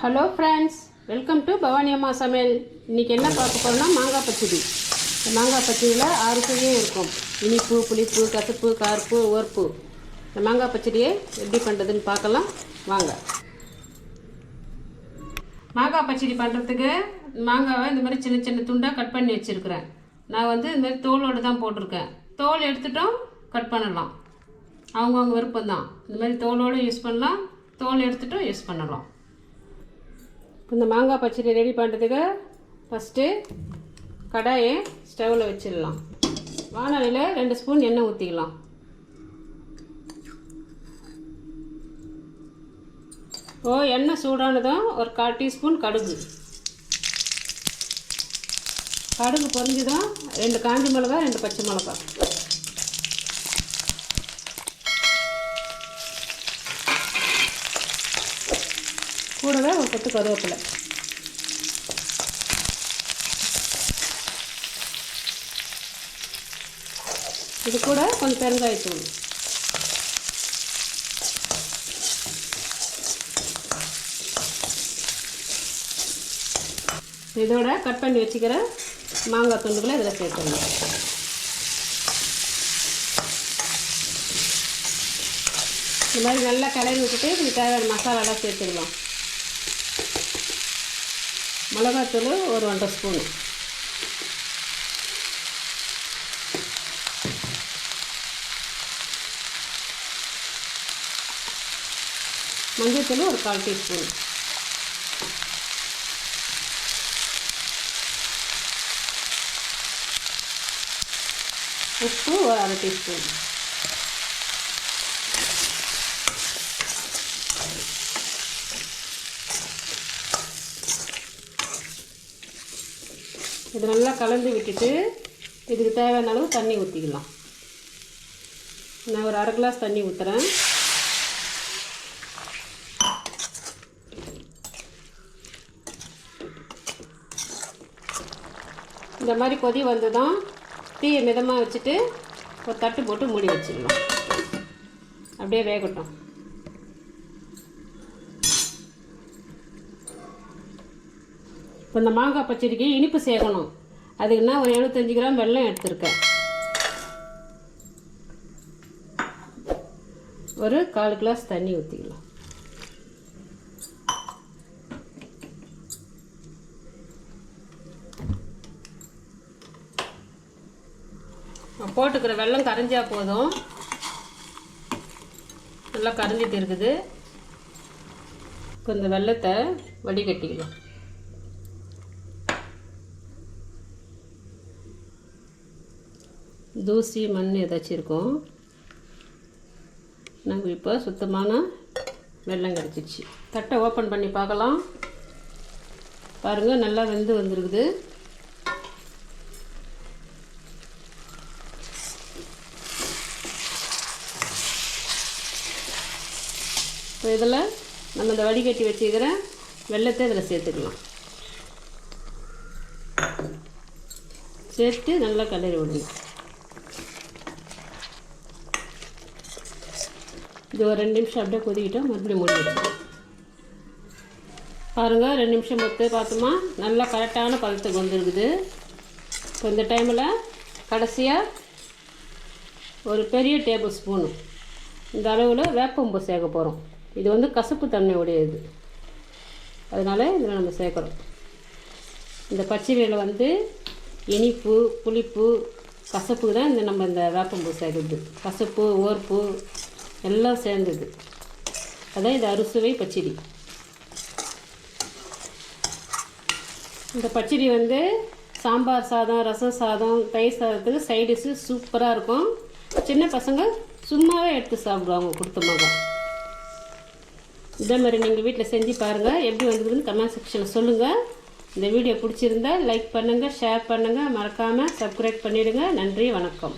Hello friends welcome to Bhavani அம்மா சமையல் இன்றைக்கி என்ன பார்க்க போகிறோம்னா மாங்காய் பச்சடி. இந்த மாங்காய் பச்சடியில் ஆறு சுவையும் இருக்கும். இனிப்பு புளிப்பு கசப்பு கார்ப்பு உவர்ப்பு இந்த மாங்காய் பச்சடியை எப்படி பண்ணுறதுன்னு பார்க்கலாம். வாங்க. மாங்காய் பச்சடி பண்ணுறதுக்கு மாங்காவை இந்த மாதிரி சின்ன சின்ன துண்டாக கட் பண்ணி வச்சுருக்கிறேன். நான் வந்து இந்த மாதிரி தோலோடு தான் போட்டிருக்கேன். தோல் எடுத்துட்டும் கட் பண்ணலாம். அவங்கவுங்க விருப்பம் தான் இந்த மாதிரி தோலோடு யூஸ் பண்ணலாம். தோல் எடுத்துகிட்டும் யூஸ் பண்ணலாம். இந்த மாங்காய் பச்சடி ரெடி பண்ணுறதுக்கு ஃபஸ்ட்டு கடாயை ஸ்டவ்வில் வச்சிடலாம். வானொலியில் ரெண்டு ஸ்பூன் எண்ணெய் ஊற்றிக்கலாம் இப்போ எண்ணெய் சூடானதும் ஒரு கால் டீஸ்பூன் கடுகு. கடுகு பொறிஞ்சுதான் ரெண்டு காஞ்சி மிளகா ரெண்டு பச்சை மிளகா கூடவே ஒரு கொத்து கருவேப்பிலை. இது கூட கொஞ்சம் பெருங்காயத்தூள் இதோட கட் பண்ணி வச்சுக்கிற மாங்காய் துண்டுகளை இதில் சேர்த்துடணும் இந்த மாதிரி நல்லா கிளறி விட்டுட்டு இதுக்கு தேவையான மசாலாலாம் சேர்த்துக்கலாம் மிளகாத்தூள் ஒரு ஒன்றரை ஸ்பூனு. மஞ்சத்தூள் ஒரு கால் டீஸ்பூன். உப்பு ஒரு அரை டீஸ்பூன். இது நல்லா கலந்து விட்டுட்டு இதுக்கு தேவையான அளவு தண்ணி ஊற்றிக்கலாம் நான் ஒரு அரை கிளாஸ் தண்ணி ஊற்றுறேன் இந்த மாதிரி கொதி வந்ததும் தீயை மிதமாக வச்சுட்டு ஒரு தட்டு போட்டு மூடி வச்சிடலாம். அப்படியே வேகட்டும். இப்போ இந்த மாங்காய் பச்சடிக்கு இனிப்பு சேர்க்கணும் அதுக்குன்னா ஒரு எழுபத்தஞ்சி கிராம் வெல்லம் எடுத்திருக்கேன். ஒரு கால் கிளாஸ் தண்ணி ஊற்றிக்கலாம் போட்டுக்கிற வெள்ளம் கரைஞ்சா போதும். நல்லா கரைஞ்சிட்டு இருக்குது. இப்போ இந்த வெள்ளத்தை வடிகட்டிக்கலாம். தூசி மண் ஏதாச்சும் இருக்கும். நாங்கள் இப்போ சுத்தமான வெள்ளம் கிடச்சிச்சு. தட்டை ஓப்பன் பண்ணி பார்க்கலாம். பாருங்கள் நல்லா வெந்து வந்துருக்குது. இப்போ இதில் நம்ம இந்த வடிகட்டி வச்சுக்கிற வெள்ளத்தை இதில் சேர்த்துக்கலாம். சேர்த்து நல்லா கலரி விடணும். இது ஒரு ரெண்டு நிமிஷம் அப்படியே கொதிக்கிட்டோம் மறுபடியும் மூடி வச்சுக்கலாம் பாருங்கள் ரெண்டு நிமிஷம் பொறுத்து பார்த்தோமா? நல்லா கரெக்டான பதத்துக்கு வந்துருக்குது. இப்போ இந்த டைமில் கடைசியாக ஒரு பெரிய டேபிள் ஸ்பூனு. இந்த அளவில் வேப்பம்பு சேர்க்க போகிறோம் இது வந்து கசப்பு தன்மையுடைய இது அதனால் இதில் நம்ம சேர்க்குறோம். இந்த பச்சடியில் வந்து இனிப்பு புளிப்பு கசப்பு தான் இந்த நம்ம இந்த வேப்பம்பூ சேர்க்குறது. கசப்பு ஓர்ப்பு எல்லாம் சேர்ந்தது. அதான் இது அறுசுவை பச்சடி. இந்த பச்சடி வந்து சாம்பார் சாதம் ரசம் சாதம் தயிர் சாதத்துக்கு சைடிஷு சூப்பராக இருக்கும். சின்ன பசங்க சும்மாவே எடுத்து சாப்பிடுவாங்க கொடுத்தமாக இதே மாதிரி நீங்கள் வீட்டில் செஞ்சு பாருங்கள் எப்படி வந்ததுன்னு கமெண்ட் செக்ஷனில் சொல்லுங்கள் இந்த வீடியோ பிடிச்சிருந்தா லைக் பண்ணுங்கள் ஷேர் பண்ணுங்கள் மறக்காமல் சப்ஸ்கிரைப் பண்ணிவிடுங்க நன்றி வணக்கம்.